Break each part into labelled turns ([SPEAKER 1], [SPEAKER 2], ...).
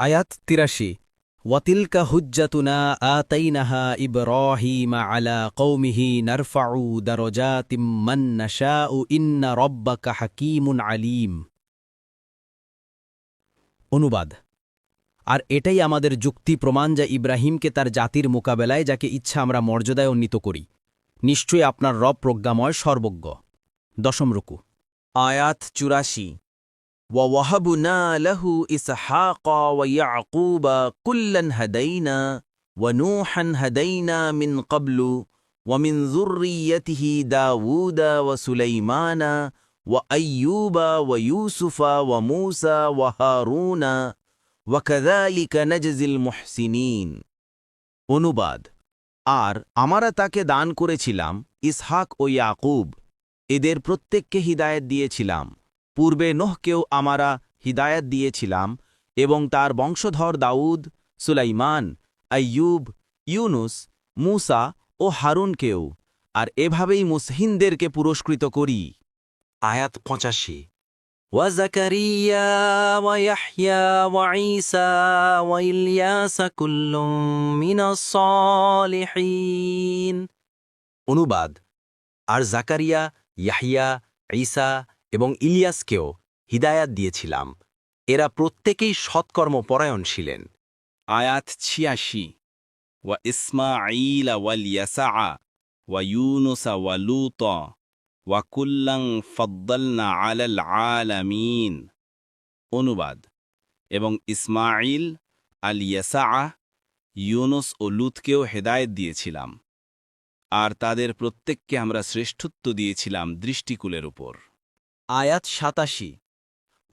[SPEAKER 1] আয়াত তিরাশি। ওয়াতিলকা হুজ্জাতুনা আতাইনাহা ইব্রাহিমা আলা কৌমিহি নারফাউ দারজাতিম মান নাশাউ ইন্না রব্বাকা হাকীমুন আলীম। অনুবাদ। আর এটাই আমাদের যুক্তি প্রমাণ যা ইব্রাহিমকে তার জাতির মোকাবেলায় যাকে ইচ্ছা আমরা মর্যাদায় উন্নীত করি। নিশ্চয়ই আপনার রব প্রজ্ঞাময় সর্বজ্ঞ। দশম রুকু।
[SPEAKER 2] আয়াত চুরাশি। ووهبنا له إسحاق ويعقوب كلا هدينا ونوحا هدينا من قبل ومن ذريته داود وسليمان وأيوب ويوسف وموسى وهارون وكذلك نجزي المحسنين অনুবাদ আর আমরা তাকে দান করেছিলাম ইসহাক ও ইয়াকুব এদের প্রত্যেককে হিদায়ত দিয়েছিলাম পূর্বে নোহকেও আমরা হিদায়ত দিয়েছিলাম এবং তার বংশধর দাউদ, সুলাইমান, আইয়ুব, ইউনুস, মুসা ও হারুনকেও, আর এভাবেই মুসহিনদেরকে পুরস্কৃত করি। আয়াত পঁচাশি। অনুবাদ, আর জাকারিয়া ইয়াহিয়া ঈসা এবং ইলিয়াসকেও হিদায়াত দিয়েছিলাম। এরা প্রত্যেকেই সৎকর্মপরায়ণ ছিলেন।
[SPEAKER 3] আয়াত ছিয়াশি, ওয়া ইসমাঈলা ওয়াল ইয়াসা ওয়া ইউনুসা ওয়া লুত, ওয়া কুল্লাং ফদ্দলনা আলাল আলামিন। অনুবাদ, এবং ইসমাঈল আল ইয়াসা ইউনুস ও লুতকেও হেদায়েত দিয়েছিলাম। আর তাদের প্রত্যেককে আমরা শ্রেষ্ঠত্ব দিয়েছিলাম দৃষ্টিকুলের উপর।
[SPEAKER 2] আয়াত সাতাশি।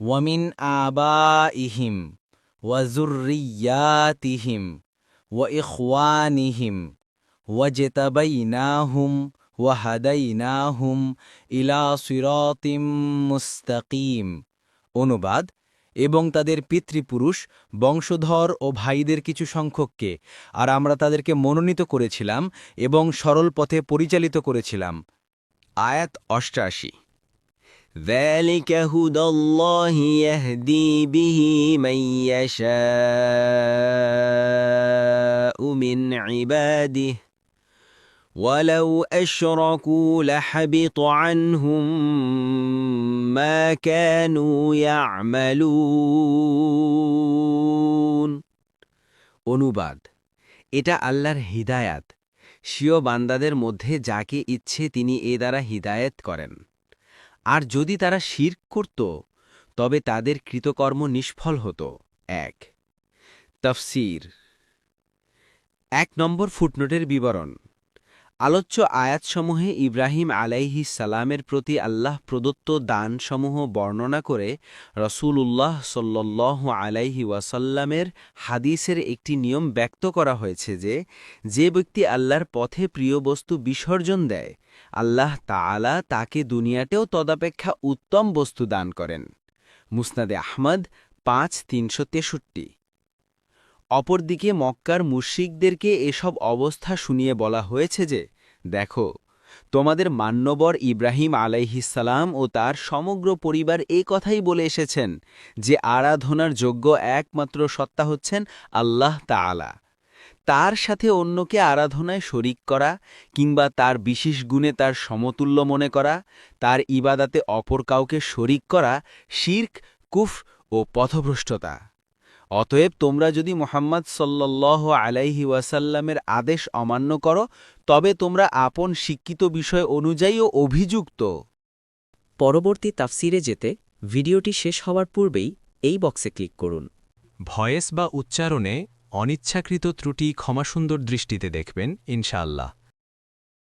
[SPEAKER 2] ওয়ামিন আবা ইহিম ওয়াজুরিয়াতিহিম ওয়া ইখওয়ানিহিম ওয়াজেতাবাইনাহুম ওয়াহাদাইনাহুম ইলা সিরাতিম মুস্তাকিম। অনুবাদ, এবং তাদের পিতৃপুরুষ, বংশধর ও ভাইদের কিছু সংখ্যককে, আর আমরা তাদেরকে মনোনীত করেছিলাম এবং সরল পথে পরিচালিত করেছিলাম। আয়াত অষ্টাশি। ذلك هدى الله يهدي به من يشاء من عباده ولو أشركوا لحبط عنهم ما كانوا يعملون অনুবাদ এটা আল্লাহর হিদায়াত স্বীয় বান্দাদের মধ্যে যাকে ইচ্ছে তিনি এ দ্বারা হিদায়েত করেন আর যদি তারা শির করত, তবে তাদের কৃতকর্ম নিষ্ফল হতো। এক। তফসির। এক নম্বর ফুটনোটের বিবরণ। আলোচ্য আয়াতসমূহে ইব্রাহিম আলাইহি সালামের প্রতি আল্লাহ প্রদত্ত দানসমূহ বর্ণনা করে রসুল উল্লাহ সাল্লাহ আলাইহি ওয়াসাল্লামের হাদিসের একটি নিয়ম ব্যক্ত করা হয়েছে যে যে ব্যক্তি আল্লাহর পথে প্রিয় বস্তু বিসর্জন দেয়, আল্লাহ তাআলা তাকে দুনিয়াতেও তদাপেক্ষা উত্তম বস্তু দান করেন। মুসনাদে আহমদ পাঁচ তিনশো তেষট্টি। অপরদিকে মক্কার মুশ্রিকদেরকে এসব অবস্থা শুনিয়ে বলা হয়েছে যে, দেখো, তোমাদের মান্যবর ইব্রাহিম আলাইহিসালাম ও তার সমগ্র পরিবার এ কথাই বলে এসেছেন যে, আরাধনার যোগ্য একমাত্র সত্তা হচ্ছেন আল্লাহ তাআলা। তার সাথে অন্যকে আরাধনায় শরিক করা কিংবা তার বিশেষ গুণে তার সমতুল্য মনে করা, তার ইবাদাতে অপর কাউকে শরিক করা শির্ক, কুফ ও পথভ্রষ্টতা। অতএব তোমরা যদি মোহাম্মদ সাল্লাহ আলাইহি ওয়াসাল্লামের আদেশ অমান্য করো তবে তোমরা আপন শিক্ষিত বিষয় অনুযায়ীও অভিযুক্ত।
[SPEAKER 4] পরবর্তী তাফসিরে যেতে ভিডিওটি শেষ হওয়ার পূর্বেই এই বক্সে ক্লিক করুন।
[SPEAKER 5] ভয়েস বা উচ্চারণে অনিচ্ছাকৃত ত্রুটি ক্ষমাসুন্দর দৃষ্টিতে দেখবেন ইনশাআল্লাহ।